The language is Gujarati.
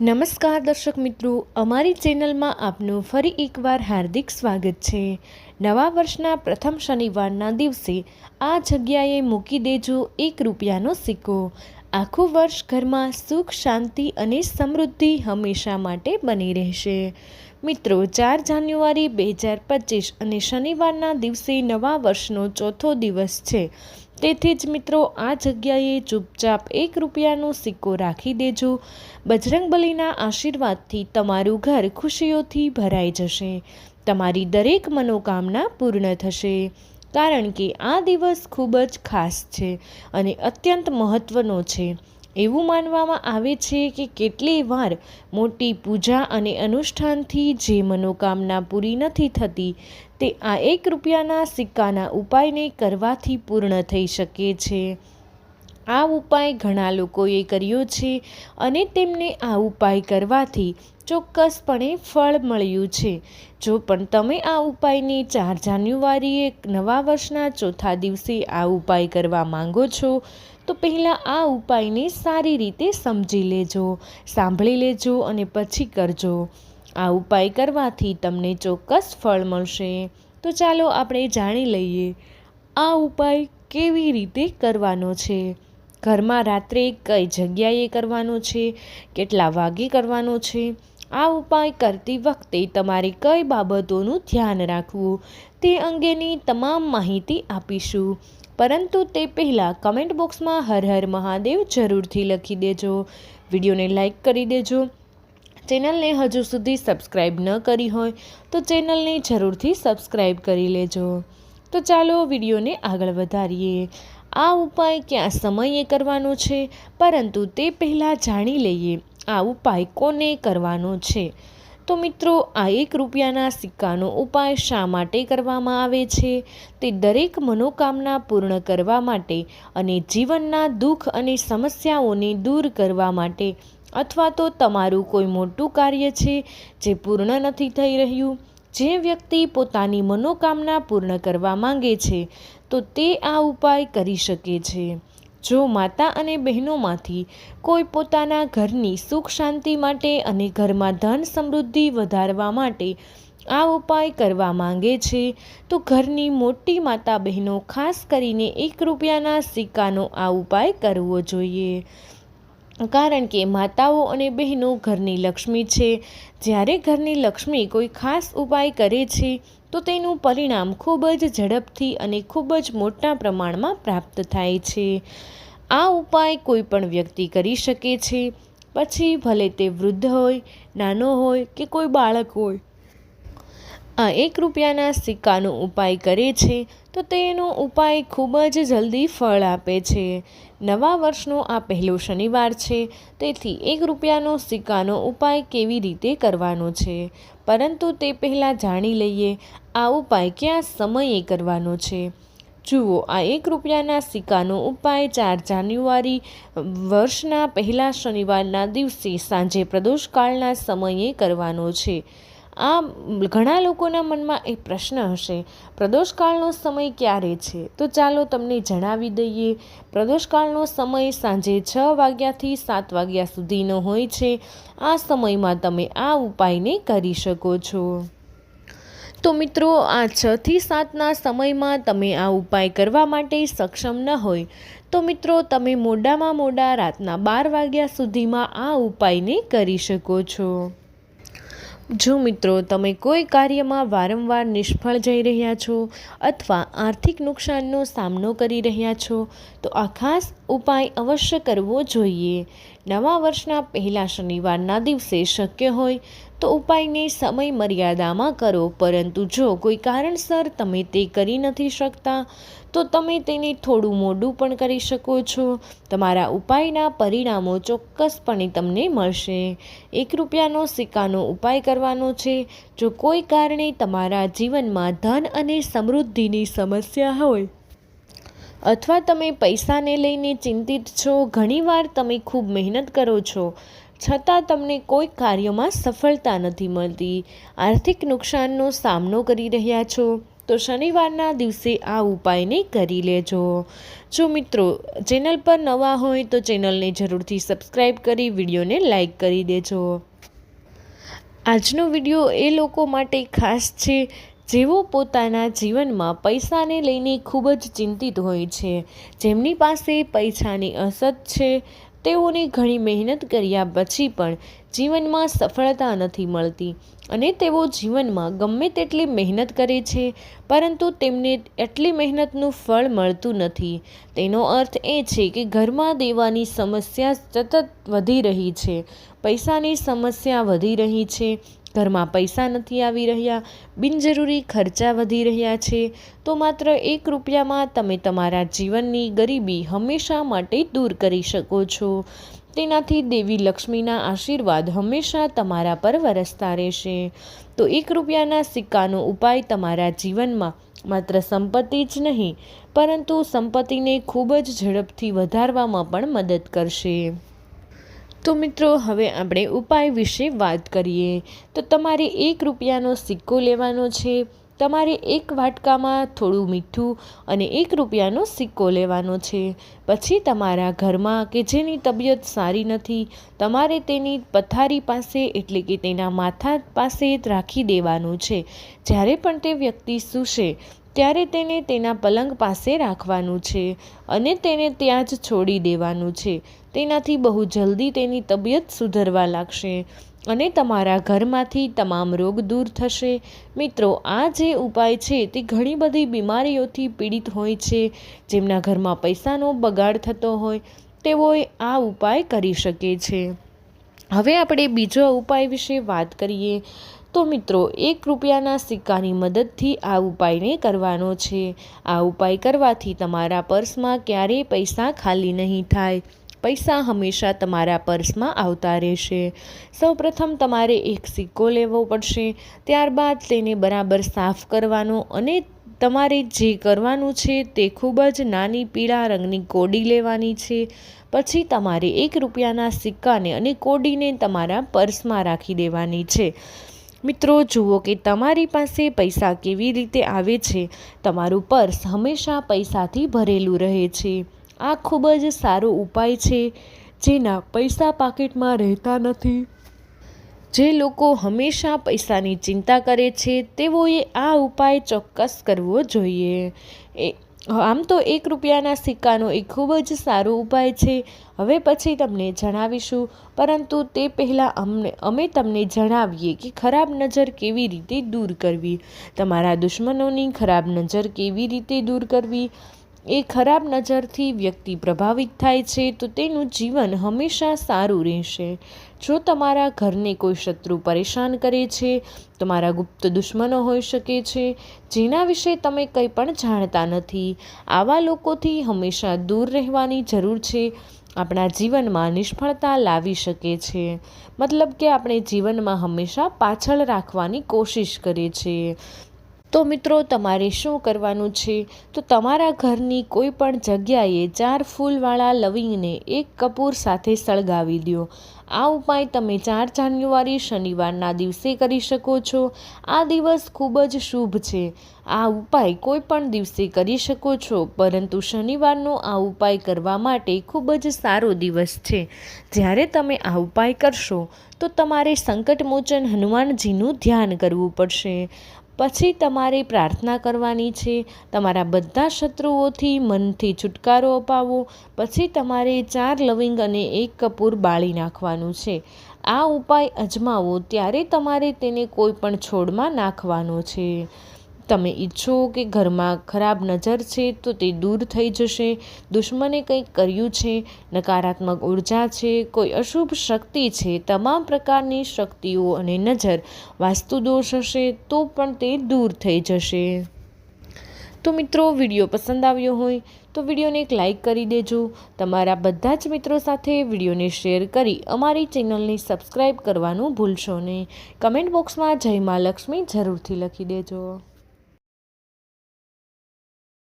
નમસ્કાર દર્શક મિત્રો, અમારી ચેનલમાં આપનું ફરી એકવાર હાર્દિક સ્વાગત છે. નવા વર્ષના પ્રથમ શનિવારના દિવસે આ જગ્યાએ મૂકી દેજો એક રૂપિયાનો સિક્કો. આખું વર્ષ ઘરમાં સુખ, શાંતિ અને સમૃદ્ધિ હંમેશા માટે બની રહેશે. મિત્રો, ચાર જાન્યુઆરી બે હજાર પચીસ અને શનિવારના દિવસે નવા વર્ષનો ચોથો દિવસ છે. તેથી જ મિત્રો, આ જગ્યાએ ચૂપચાપ એક રૂપિયાનો સિક્કો રાખી દેજો. બજરંગબલીના આશીર્વાદથી તમારું ઘર ખુશીઓથી ભરાઈ જશે. તમારી દરેક મનોકામના પૂર્ણ થશે. કારણ કે આ દિવસ ખૂબ જ ખાસ છે અને અત્યંત મહત્ત્વનો છે. એવું માનવામાં આવે છે કે કેટલી વાર મોટી પૂજા અને અનુષ્ઠાનથી જે મનોકામના પૂરી નથી થતી તે આ એક રૂપિયાના સિક્કાના ઉપાયને કરવાથી પૂર્ણ થઈ શકે છે. આ ઉપાય ઘણા લોકોએ કર્યો છે અને તેમને આ ઉપાય કરવાથી ચોક્કસપણે ફળ મળ્યું છે. જો પણ તમે આ ઉપાયને ચાર જાન્યુઆરીએ નવા વર્ષના ચોથા દિવસે આ ઉપાય કરવા માંગો છો, તો પહેલાં આ ઉપાયને સારી રીતે સમજી લેજો, સાંભળી લેજો અને પછી કરજો. આ ઉપાય કરવાથી તમને ચોક્કસ ફળ મળશે. તો ચાલો આપણે જાણી લઈએ, આ ઉપાય કેવી રીતે કરવાનો છે? ઘરમાં રાત્રે કઈ જગ્યાએ કરવાનો છે? કેટલા વાગે કરવાનો છે? આ ઉપાય કરતી વખતે તમારે કઈ બાબતોનું ધ્યાન રાખવું? તે અંગેની તમામ માહિતી આપીશું. પરંતુ તે પહેલાં કમેન્ટ બોક્સમાં હર હર મહાદેવ જરૂરથી લખી દેજો. વિડીયોને લાઈક કરી દેજો. ચેનલને હજુ સુધી સબસ્ક્રાઈબ ન કરી હોય તો ચેનલને જરૂરથી સબસ્ક્રાઈબ કરી લેજો. તો ચાલો વિડીયોને આગળ વધારીએ. આ ઉપાય ક્યાં સમયે કરવાનો છે? પરંતુ તે પહેલાં જાણી લઈએ, આ ઉપાય કોને કરવાનો છે? તો મિત્રો, આ એક રૂપિયાના સિક્કાનો ઉપાય શા માટે કરવામાં આવે છે? તે દરેક મનોકામના પૂર્ણ કરવા માટે અને જીવનના દુઃખ અને સમસ્યાઓને દૂર કરવા માટે અથવા તો તમારું કોઈ મોટું કાર્ય છે જે પૂર્ણ નથી થઈ રહ્યું, જે વ્યક્તિ પોતાની મનોકામના પૂર્ણ કરવા માંગે છે, તો તે આ ઉપાય કરી શકે છે. જો માતા અને બહેનોમાંથી કોઈ પોતાના ઘરની સુખ શાંતિ માટે અને ઘરમાં ધન સમૃદ્ધિ વધારવા માટે આ ઉપાય કરવા માંગે છે, તો ઘરની મોટી માતા બહેનો ખાસ કરીને એક રૂપિયાના સિક્કાનો આ ઉપાય કરવો જોઈએ. કારણ કે માતાઓ અને બહેનો ઘરની લક્ષ્મી છે. જ્યારે ઘરની લક્ષ્મી કોઈ ખાસ ઉપાય કરે છે, તો તેનું પરિણામ ખૂબ જ ઝડપથી અને ખૂબ જ મોટા પ્રમાણમાં પ્રાપ્ત થાય છે. આ ઉપાય કોઈ પણ વ્યક્તિ કરી શકે છે. પછી ભલે તે વૃદ્ધ હોય, નાનો હોય કે કોઈ બાળક હોય આ એક રૂપિયાના સિક્કાનો ઉપાય કરે છે, તો તેનો ઉપાય ખૂબ જ જલ્દી ફળ આપે છે. નવા વર્ષનો આ પહેલો શનિવાર છે, તેથી એક રૂપિયાનો સિક્કાનો ઉપાય કેવી રીતે કરવાનો છે? પરંતુ તે પહેલાં જાણી લઈએ, આ ઉપાય કયા સમયે કરવાનો છે? જુઓ, આ એક રૂપિયાના સિક્કાનો ઉપાય ચાર જાન્યુઆરી વર્ષના પહેલા શનિવારના દિવસે સાંજે પ્રદોષકાળના સમયે કરવાનો છે. આ ઘણા લોકોના મનમાં એ પ્રશ્ન હશે પ્રદોષકાળનો સમય ક્યારે છે? તો ચાલો તમને જણાવી દઈએ પ્રદોષકાળનો સમય સાંજે છ વાગ્યાથી સાત વાગ્યા સુધીનો હોય છે. આ સમયમાં તમે આ ઉપાયને કરી શકો છો. તો મિત્રો, આ છથી સાતના સમયમાં તમે આ ઉપાય કરવા માટે સક્ષમ ન હોય, તો મિત્રો, તમે મોડામાં મોડા રાતના બાર વાગ્યા સુધીમાં આ ઉપાયને કરી શકો છો. જો મિત્રો, તમે કોઈ કાર્યમાં વારંવાર નિષ્ફળ જઈ રહ્યા છો અથવા આર્થિક નુકસાનનો સામનો કરી રહ્યા છો, તો આ ખાસ ઉપાય અવશ્ય કરવો જોઈએ. નવા વર્ષના પહેલા શનિવારના દિવસે શક્ય હોય તો ઉપાયને સમય મર્યાદામાં કરો. પરંતુ જો કોઈ કારણસર તમે તે કરી નથી શકતા, તો તમે તેને થોડું મોડું પણ કરી શકો છો. તમારા ઉપાયના પરિણામો ચોક્કસપણે તમને મળશે. એક રૂપિયાનો સિક્કાનો ઉપાય કરવાનો છે. જો કોઈ કારણે તમારા જીવનમાં ધન અને સમૃદ્ધિની સમસ્યા હોય અથવા તમે પૈસાને લઈને ચિંતિત છો, ઘણીવાર તમે ખૂબ મહેનત કરો છો, છતાં તમને કોઈ કાર્યમાં સફળતા નથી મળતી. આર્થિક નુકસાનનો સામનો કરી રહ્યા છો, તો શનિવારના દિવસે આ ઉપાયને કરી લેજો. જો મિત્રો, ચેનલ પર નવા હોય તો ચેનલને જરૂરથી સબસ્ક્રાઈબ કરી, વિડીયોને લાઈક કરી દેજો. આજનો વીડિયો એ લોકો માટે ખાસ છે જેઓ પોતાના જીવનમાં પૈસાને લઈને ખૂબ જ ચિંતિત હોય છે, જેમની પાસે પૈસાની અસત છે, તેઓને ઘણી મહેનત કર્યા પછી પણ જીવનમાં સફળતા નથી મળતી અને તેઓ જીવનમાં ગમે તેટલી મહેનત કરે છે, પરંતુ તેમને એટલી મહેનતનું ફળ મળતું નથી. તેનો અર્થ એ છે કે ઘરમાં દેવાની સમસ્યા સતત વધી રહી છે, પૈસાની સમસ્યા વધી રહી છે ઘરમાં પૈસા નથી આવી રહ્યા, બિનજરૂરી ખર્ચા વધી રહ્યા છે, તો માત્ર એક રૂપિયામાં તમે તમારા જીવનની ગરીબી હંમેશા માટે દૂર કરી શકો છો. તેનાથી દેવી લક્ષ્મીના આશીર્વાદ હંમેશા તમારા પર વરસતા રહેશે. તો એક રૂપિયાના સિક્કાનો ઉપાય તમારા જીવનમાં માત્ર સંપત્તિ જ નહીં, પરંતુ સંપત્તિને ખૂબ જ ઝડપથી વધારવામાં પણ મદદ કરશે. તો મિત્રો, હવે આપણે ઉપાય વિશે વાત કરીએ. તો તમારે એક રૂપિયાનો સિક્કો લેવાનો છે તમારે એક વાટકામાં થોડું મીઠું અને એક રૂપિયાનો સિક્કો લેવાનો છે. પછી તમારા ઘરમાં કે જેની તબિયત સારી નથી, તમારે તેની પથારી પાસે એટલે કે તેના માથા પાસે રાખી દેવાનું છે. જ્યારે પણ તે વ્યક્તિ સૂશે, ત્યારે તેને તેના પલંગ પાસે રાખવાનું છે અને તેને ત્યાં જ છોડી દેવાનું છે. તેનાથી બહુ જલ્દી તેની તબિયત સુધરવા લાગશે. અને તમારા ઘરમાંથી તમામ રોગ દૂર થશે. મિત્રો, આ જે ઉપાય છે તે ઘણી બધી બીમારીઓથી પીડિત હોય છે. જેમના ઘરમાં પૈસાનો બગાડ થતો હોય, તેઓએ આ ઉપાય કરી શકે છે. હવે આપણે બીજો ઉપાય વિશે વાત કરીએ. તો મિત્રો, એક રૂપિયાના સિક્કાની મદદથી આ ઉપાયને કરવાનો છે. આ ઉપાય કરવાથી તમારા પર્સમાં ક્યારેય પૈસા ખાલી નહીં થાય. પૈસા હંમેશા તમારા પર્સમાં આવતા રહેશે. સૌપ્રથમ તમારે એક સિક્કો લેવો પડશે, ત્યારબાદ તેને બરાબર સાફ કરવાનો અને તમારે જે કરવાનું છે તે ખૂબ જ નાની પીળા રંગની કોડી લેવાની છે. પછી તમારે એક રૂપિયાના સિક્કાને અને કોડીને તમારા પર્સમાં રાખી દેવાની છે. મિત્રો, જુઓ કે તમારી પાસે પૈસા કેવી રીતે આવે છે. તમારું પર્સ હંમેશા પૈસાથી ભરેલું રહે છે. આ ખૂબ જ સારો ઉપાય છે જેના પૈસા પાકીટમાં રહેતા નથી. જે લોકો હંમેશા પૈસાની ચિંતા કરે છે, તેઓએ આ ઉપાય ચોક્કસ કરવો જોઈએ. એ, આમ તો એક રૂપિયાના સિક્કાનો એ ખૂબ જ સારો ઉપાય છે. હવે પછી તમને જણાવીશું, પરંતુ તે પહેલાં અમને, અમે તમને જણાવીએ કે ખરાબ નજર કેવી રીતે દૂર કરવી. તમારા દુશ્મનોની ખરાબ નજર કેવી રીતે દૂર કરવી? એ ખરાબ નજરથી વ્યક્તિ પ્રભાવિત થાય છે, તો તેનું જીવન હંમેશા સારું રહેશે. જો તમારા ઘરને કોઈ શત્રુ પરેશાન કરે છે, તમારા ગુપ્ત દુશ્મનો હોઈ શકે છે, જેના વિશે તમે કંઈ પણ જાણતા નથી, આવા લોકોથી હંમેશા દૂર રહેવાની જરૂર છે, આપણા જીવનમાં નિષ્ફળતા લાવી શકે છે. મતલબ કે આપણે જીવનમાં હંમેશા પાછળ રાખવાની કોશિશ કરીએ છીએ. તો મિત્રો, તમારે શું કરવાનું છે? તો તમારા ઘરની કોઈ પણ જગ્યાએ ચાર ફૂલવાળા લવિંગને એક કપૂર સાથે સળગાવી દો. આ ઉપાય તમે ચાર જાન્યુઆરી શનિવારના દિવસે કરી શકો છો. આ દિવસ ખૂબ જ શુભ છે. આ ઉપાય કોઈ પણ દિવસે કરી શકો છો, પરંતુ શનિવારનો આ ઉપાય કરવા માટે ખૂબ જ સારો દિવસ છે. જ્યારે તમે આ ઉપાય કરશો, તો તમારે સંકટમોચન હનુમાનજીનું ધ્યાન કરવું પડશે. પછી તમારે પ્રાર્થના કરવાની છે. તમારા બધા શત્રુઓથી મનથી છુટકારો અપાવો. પછી તમારે ચાર લવિંગ અને એક કપૂર બાળી નાખવાનું છે. આ ઉપાય અજમાવો ત્યારે તમારે તેને કોઈ પણ છોડમાં નાખવાનો છે. તમે ઈચ્છો કે ઘરમાં ખરાબ નજર છે તો તે દૂર થઈ જશે, દુશ્મને કંઈક કર્યું છે, નકારાત્મક ઊર્જા છે, કોઈ અશુભ શક્તિ છે, તમામ પ્રકારની શક્તિઓ અને નજર વાસ્તુ દોષ હશે તો પણ તે દૂર થઈ જશે. તો મિત્રો, વીડિયો પસંદ આવ્યો હોય તો વિડીયોને એક લાઇક કરી દેજો. તમારા બધા જ મિત્રો સાથે વિડીયોને શેર કરી અમારી ચેનલને સબસ્ક્રાઈબ કરવાનું ભૂલશો નહીં. કમેન્ટ બોક્સમાં જય મા લક્ષ્મી જરૂરથી લખી દેજો.